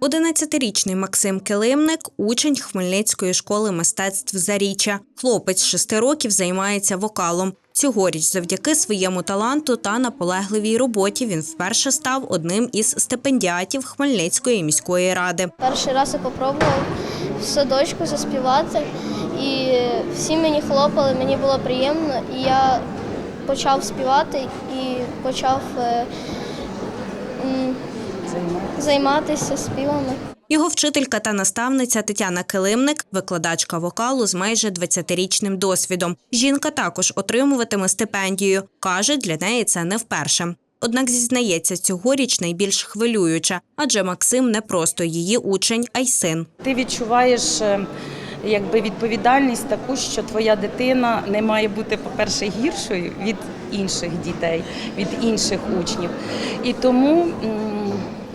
11-річний Максим Килимник – учень Хмельницької школи мистецтв Заріччя. Хлопець 6 років займається вокалом. Цьогоріч завдяки своєму таланту та наполегливій роботі він вперше став одним із стипендіатів Хмельницької міської ради. Перший раз я попробував в садочку заспівати, і всі мені хлопали, мені було приємно, і я почав співати і почав е, займатися співами. Його вчителька та наставниця Тетяна Килимник – викладачка вокалу з майже 20-річним досвідом. Жінка також отримуватиме стипендію. Каже, для неї це не вперше. Однак зізнається, цьогоріч найбільш хвилююче, адже Максим не просто її учень, а й син. Ти відчуваєш е, якби відповідальність таку, що твоя дитина не має бути, по-перше, гіршою від інших дітей, від інших учнів. І тому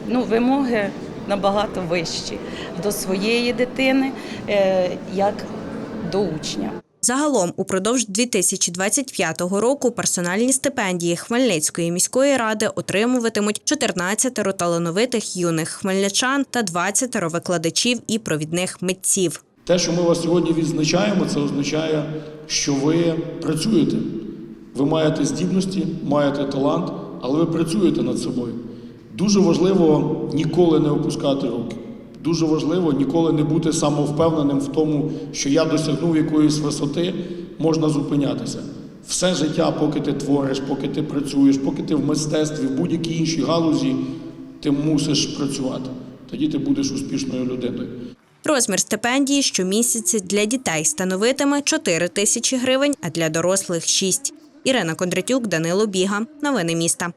ну, вимоги набагато вищі до своєї дитини, е, як до учня. Загалом, упродовж 2025 року персональні стипендії Хмельницької міської ради отримуватимуть 14 талановитих юних хмельничан та 20 викладачів і провідних митців. Те, що ми вас сьогодні відзначаємо, це означає, що ви працюєте. Ви маєте здібності, маєте талант, але ви працюєте над собою. Дуже важливо ніколи не опускати руки. Дуже важливо ніколи не бути самовпевненим в тому, що я досягнув якоїсь висоти, можна зупинятися. Все життя, поки ти твориш, поки ти працюєш, поки ти в мистецтві, в будь-якій іншій галузі, ти мусиш працювати. Тоді ти будеш успішною людиною. Розмір стипендії щомісяця для дітей становитиме 4 тисячі гривень, а для дорослих – 6. Ірина Кондратюк, Данило Біга. Новини міста.